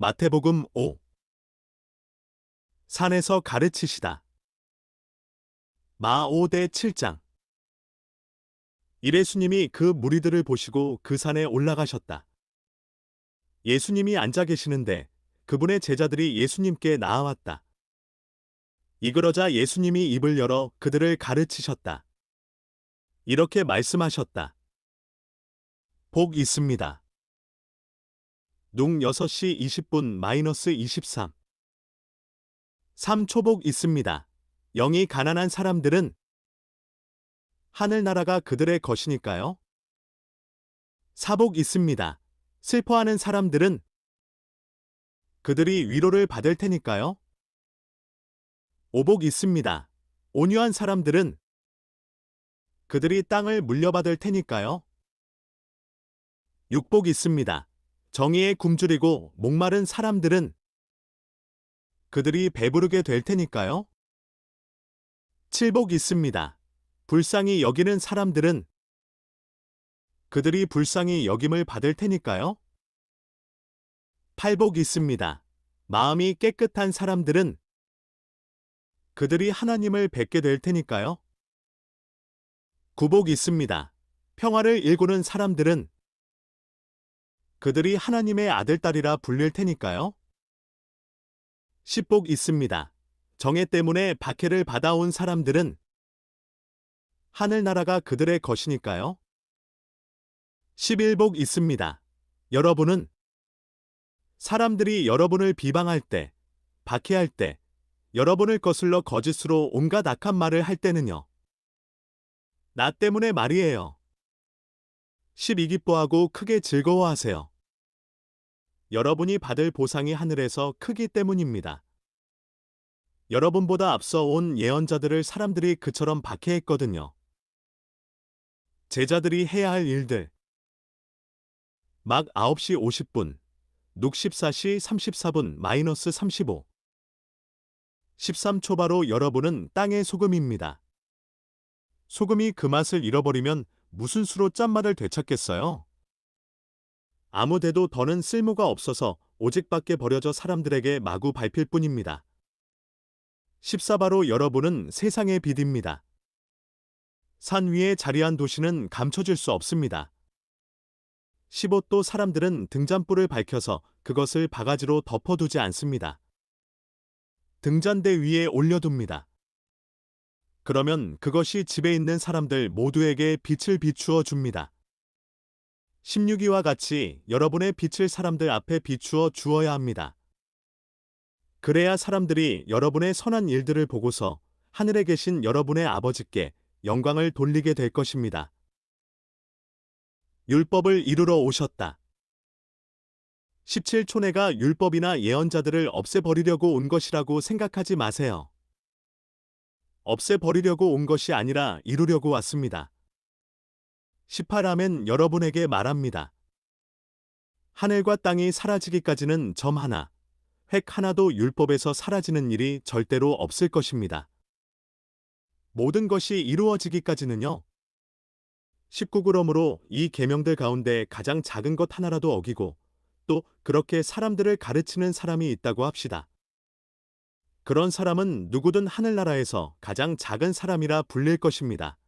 마태복음 5 산에서 가르치시다. 마오대 7장 이래 수님이 그 무리들을 보시고 그 산에 올라가셨다. 예수님이 앉아 계시는데 그분의 제자들이 예수님께 나아왔다. 이그러자 예수님이 입을 열어 그들을 가르치셨다. 이렇게 말씀하셨다. 복 있습니다. 농 6시 20분 마이너스 23. 3초복 있습니다. 영이 가난한 사람들은 하늘나라가 그들의 것이니까요. 사복 있습니다. 슬퍼하는 사람들은 그들이 위로를 받을 테니까요. 오복 있습니다. 온유한 사람들은 그들이 땅을 물려받을 테니까요. 육복 있습니다. 정의에 굶주리고 목마른 사람들은 그들이 배부르게 될 테니까요. 칠복 있습니다. 불쌍히 여기는 사람들은 그들이 불쌍히 여김을 받을 테니까요. 팔복 있습니다. 마음이 깨끗한 사람들은 그들이 하나님을 뵙게 될 테니까요. 구복 있습니다. 평화를 일구는 사람들은 그들이 하나님의 아들딸이라 불릴 테니까요. 십복 있습니다. 정해 때문에 박해를 받아온 사람들은 하늘나라가 그들의 것이니까요. 11복 있습니다. 여러분은 사람들이 여러분을 비방할 때, 박해할 때, 여러분을 거슬러 거짓으로 온갖 악한 말을 할 때는요. 나 때문에 말이에요. 12 기뻐하고 크게 즐거워하세요. 여러분이 받을 보상이 하늘에서 크기 때문입니다. 여러분보다 앞서 온 예언자들을 사람들이 그처럼 박해했거든요. 제자들이 해야 할 일들. 막 9시 50분, 녹 14시 34분 마이너스 35. 13초 바로 여러분은 땅의 소금입니다. 소금이 그 맛을 잃어버리면 무슨 수로 짠맛을 되찾겠어요? 아무데도 더는 쓸모가 없어서 오직 밖에 버려져 사람들에게 마구 밟힐 뿐입니다. 14바로 여러분은 세상의 빛입니다. 산 위에 자리한 도시는 감춰질 수 없습니다. 15또 사람들은 등잔불을 밝혀서 그것을 바가지로 덮어두지 않습니다. 등잔대 위에 올려둡니다. 그러면 그것이 집에 있는 사람들 모두에게 빛을 비추어 줍니다. 16위와 같이 여러분의 빛을 사람들 앞에 비추어 주어야 합니다. 그래야 사람들이 여러분의 선한 일들을 보고서 하늘에 계신 여러분의 아버지께 영광을 돌리게 될 것입니다. 율법을 이루러 오셨다. 17촌내가 율법이나 예언자들을 없애버리려고 온 것이라고 생각하지 마세요. 없애버리려고 온 것이 아니라 이루려고 왔습니다. 18아멘 여러분에게 말합니다. 하늘과 땅이 사라지기까지는 점 하나, 획 하나도 율법에서 사라지는 일이 절대로 없을 것입니다. 모든 것이 이루어지기까지는요. 19그러므로 이 계명들 가운데 가장 작은 것 하나라도 어기고 또 그렇게 사람들을 가르치는 사람이 있다고 합시다. 그런 사람은 누구든 하늘나라에서 가장 작은 사람이라 불릴 것입니다.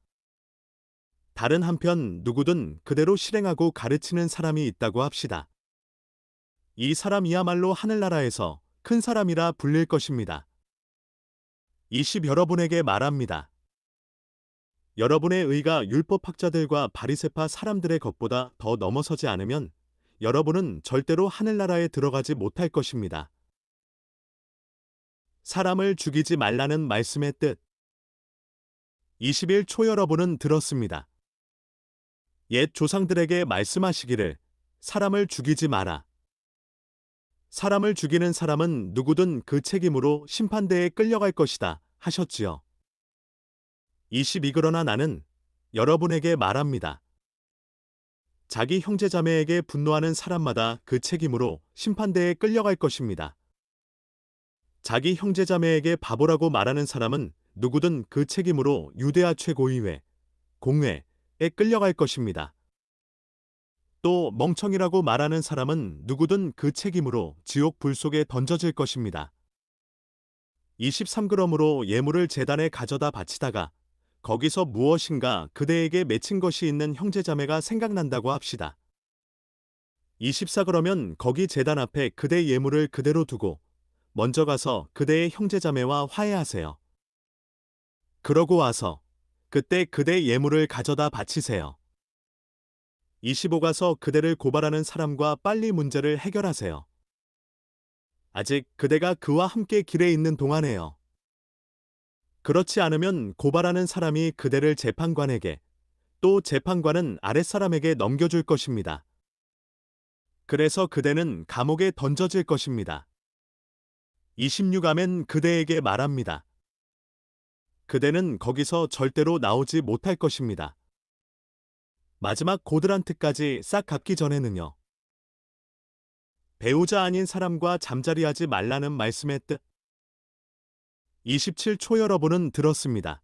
다른 한편 누구든 그대로 실행하고 가르치는 사람이 있다고 합시다. 이 사람이야말로 하늘나라에서 큰 사람이라 불릴 것입니다. 20 여러분에게 말합니다. 여러분의 의가 율법학자들과 바리세파 사람들의 것보다 더 넘어서지 않으면 여러분은 절대로 하늘나라에 들어가지 못할 것입니다. 사람을 죽이지 말라는 말씀의 뜻. 21초 여러분은 들었습니다. 옛 조상들에게 말씀하시기를 사람을 죽이지 마라. 사람을 죽이는 사람은 누구든 그 책임으로 심판대에 끌려갈 것이다 하셨지요. 22 그러나 나는 여러분에게 말합니다. 자기 형제자매에게 분노하는 사람마다 그 책임으로 심판대에 끌려갈 것입니다. 자기 형제자매에게 바보라고 말하는 사람은 누구든 그 책임으로 유대아 최고위회, 공회, 끌려갈 것입니다. 또 멍청이라고 말하는 사람은 누구든 그 책임으로 지옥 불 속에 던져질 것입니다. 23g으로 예물을 재단에 가져다 바치다가 거기서 무엇인가 그대에게 맺힌 것이 있는 형제자매가 생각난다고 합시다. 24g면 거기 재단 앞에 그대 예물을 그대로 두고 먼저 가서 그대의 형제자매와 화해하세요. 그러고 와서 그때 그대 예물을 가져다 바치세요. 25가서 그대를 고발하는 사람과 빨리 문제를 해결하세요. 아직 그대가 그와 함께 길에 있는 동안에요. 그렇지 않으면 고발하는 사람이 그대를 재판관에게 또 재판관은 아랫사람에게 넘겨줄 것입니다. 그래서 그대는 감옥에 던져질 것입니다. 26아멘 그대에게 말합니다. 그대는 거기서 절대로 나오지 못할 것입니다. 마지막 고드란트까지 싹 갚기 전에는요. 배우자 아닌 사람과 잠자리하지 말라는 말씀의 뜻. 27초 여러분은 들었습니다.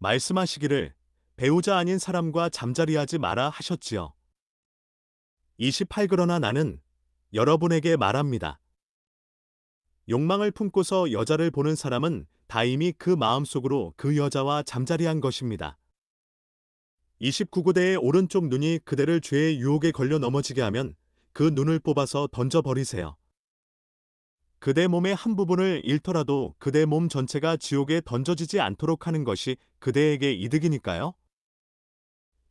말씀하시기를 배우자 아닌 사람과 잠자리하지 마라 하셨지요. 28 그러나 나는 여러분에게 말합니다. 욕망을 품고서 여자를 보는 사람은 다 이미 그 마음속으로 그 여자와 잠자리한 것입니다. 29구대의 오른쪽 눈이 그대를 죄의 유혹에 걸려 넘어지게 하면 그 눈을 뽑아서 던져버리세요. 그대 몸의 한 부분을 잃더라도 그대 몸 전체가 지옥에 던져지지 않도록 하는 것이 그대에게 이득이니까요.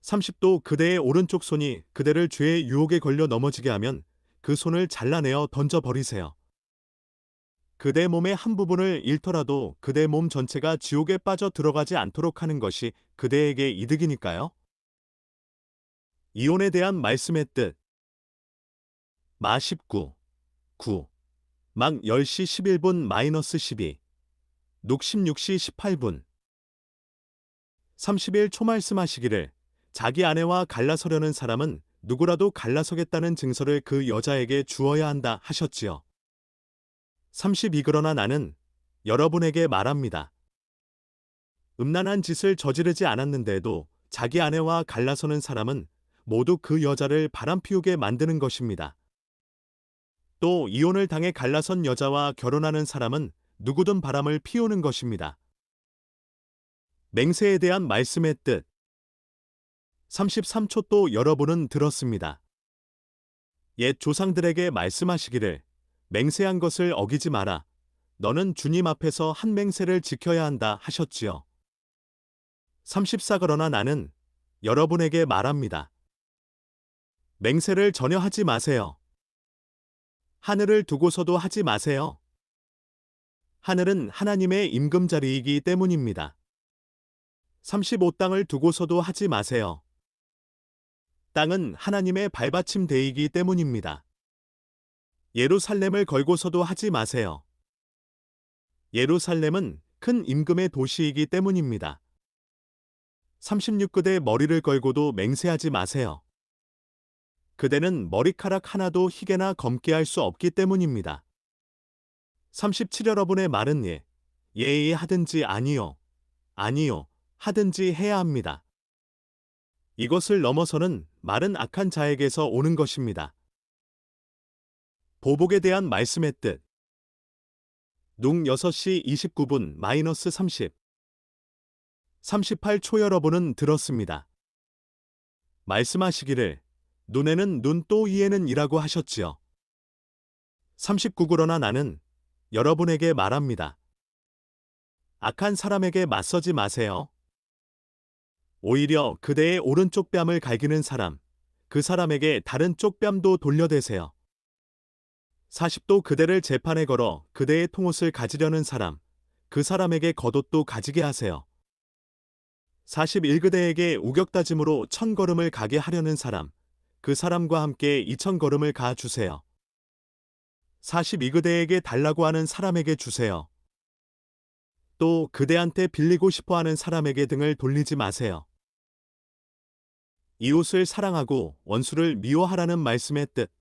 30도 그대의 오른쪽 손이 그대를 죄의 유혹에 걸려 넘어지게 하면 그 손을 잘라내어 던져버리세요. 그대 몸의 한 부분을 잃더라도 그대 몸 전체가 지옥에 빠져 들어가지 않도록 하는 것이 그대에게 이득이니까요. 이혼에 대한 말씀의 뜻. 마 19, 9, 막 10시 11분 마이너스 12, 녹 16시 18분. 30일 초 말씀하시기를 자기 아내와 갈라서려는 사람은 누구라도 갈라서겠다는 증서를 그 여자에게 주어야 한다 하셨지요. 32 그러나 나는 여러분에게 말합니다. 음란한 짓을 저지르지 않았는데도 자기 아내와 갈라서는 사람은 모두 그 여자를 바람피우게 만드는 것입니다. 또 이혼을 당해 갈라선 여자와 결혼하는 사람은 누구든 바람을 피우는 것입니다. 맹세에 대한 말씀의 뜻 33초 또 여러분은 들었습니다. 옛 조상들에게 말씀하시기를 맹세한 것을 어기지 마라. 너는 주님 앞에서 한 맹세를 지켜야 한다 하셨지요. 34 그러나 나는 여러분에게 말합니다. 맹세를 전혀 하지 마세요. 하늘을 두고서도 하지 마세요. 하늘은 하나님의 임금자리이기 때문입니다. 35 땅을 두고서도 하지 마세요. 땅은 하나님의 발받침 대이기 때문입니다. 예루살렘을 걸고서도 하지 마세요. 예루살렘은 큰 임금의 도시이기 때문입니다. 36그대 머리를 걸고도 맹세하지 마세요. 그대는 머리카락 하나도 희게나 검게 할 수 없기 때문입니다. 37 여러분의 말은 예, 예의 하든지 아니요, 아니요, 하든지 해야 합니다. 이것을 넘어서는 말은 악한 자에게서 오는 것입니다. 보복에 대한 말씀의 뜻. 농 6시 29분 마이너스 30. 38초 여러분은 들었습니다. 말씀하시기를 눈에는 눈 또 이에는 이라고 하셨지요. 39 그러나 나는 여러분에게 말합니다. 악한 사람에게 맞서지 마세요. 오히려 그대의 오른쪽 뺨을 갈기는 사람, 그 사람에게 다른 쪽 뺨도 돌려대세요. 40도 그대를 재판에 걸어 그대의 통옷을 가지려는 사람, 그 사람에게 겉옷도 가지게 하세요. 41 그대에게 우격다짐으로 천 걸음을 가게 하려는 사람, 그 사람과 함께 이천 걸음을 가 주세요. 42 그대에게 달라고 하는 사람에게 주세요. 또 그대한테 빌리고 싶어 하는 사람에게 등을 돌리지 마세요. 이웃을 사랑하고 원수를 미워하라는 말씀의 뜻.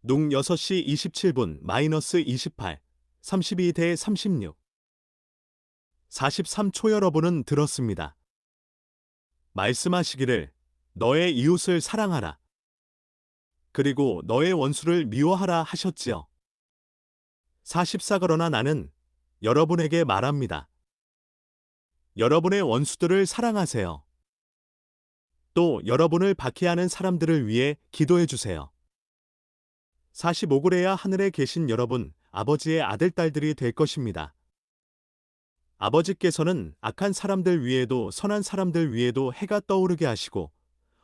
농 6시 27분 마이너스 28, 32대 36. 43초 여러분은 들었습니다. 말씀하시기를 너의 이웃을 사랑하라. 그리고 너의 원수를 미워하라 하셨지요. 44 그러나 나는 여러분에게 말합니다. 여러분의 원수들을 사랑하세요. 또 여러분을 박해하는 사람들을 위해 기도해 주세요. 45 그래야 하늘에 계신 여러분, 아버지의 아들, 딸들이 될 것입니다. 아버지께서는 악한 사람들 위에도 선한 사람들 위에도 해가 떠오르게 하시고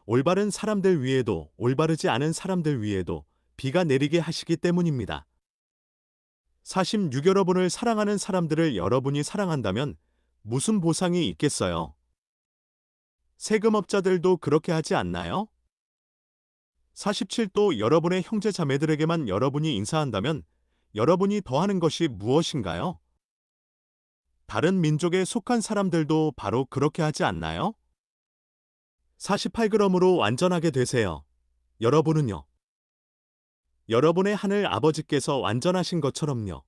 올바른 사람들 위에도 올바르지 않은 사람들 위에도 비가 내리게 하시기 때문입니다. 46 여러분을 사랑하는 사람들을 여러분이 사랑한다면 무슨 보상이 있겠어요? 세금업자들도 그렇게 하지 않나요? 47도 여러분의 형제 자매들에게만 여러분이 인사한다면 여러분이 더하는 것이 무엇인가요? 다른 민족에 속한 사람들도 바로 그렇게 하지 않나요? 48g으로 완전하게 되세요. 여러분은요? 여러분의 하늘 아버지께서 완전하신 것처럼요.